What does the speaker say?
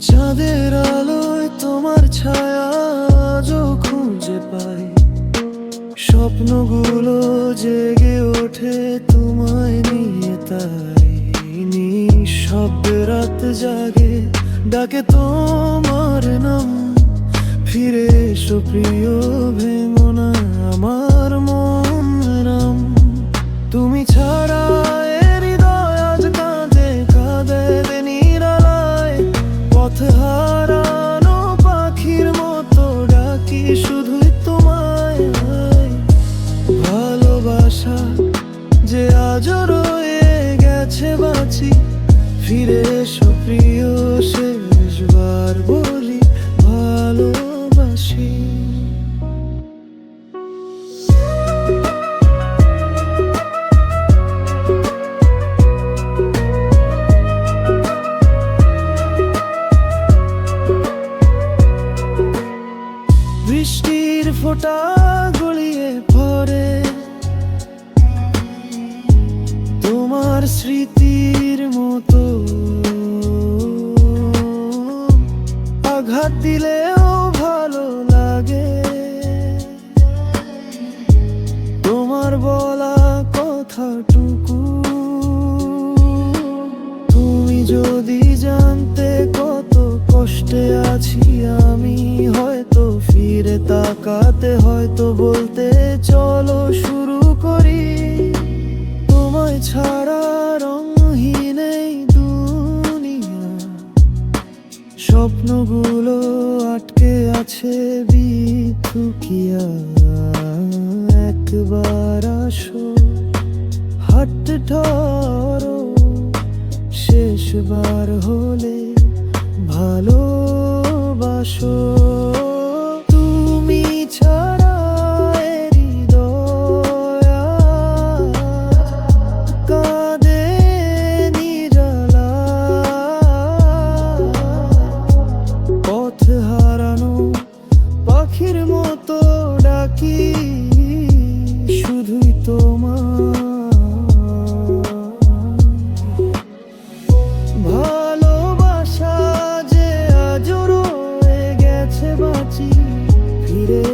চাঁদের আলোয় তোমার ছায়া আজও খুঁজে পাই। স্বপ্নগুলো জেগে ওঠে তোমায় নিয়ে তাই। সব রাত জাগে ডাকে তোমার নাম। ফিরে এসো প্রিয় ভেঙো আমার আজও রয়ে গেছে বাঁচি। ফিরে এসো প্রিয় শেষবার বলি ভালোবাসি। বৃষ্টির ফোঁটা গড়িয়ে তোমার স্মৃতির মতো। আঘাত দিলেও ভালো লাগে। তোমার বলা কথাটুকু। তুমি যদি জানতে কত কষ্টে আছি, আমি হয়তো ফিরে তাকাতে, হয়তো বলতে স্বপ্নগুলো আটকে আছে বিথুকিয়া একবার আসো হাট ধরো শেষবার হলে ভালোবাসো। পাখির মতো ডাকি শুধুই তোমার। ভালোবাসা যে আজ রয়ে গেছে বাঁচি ফিরে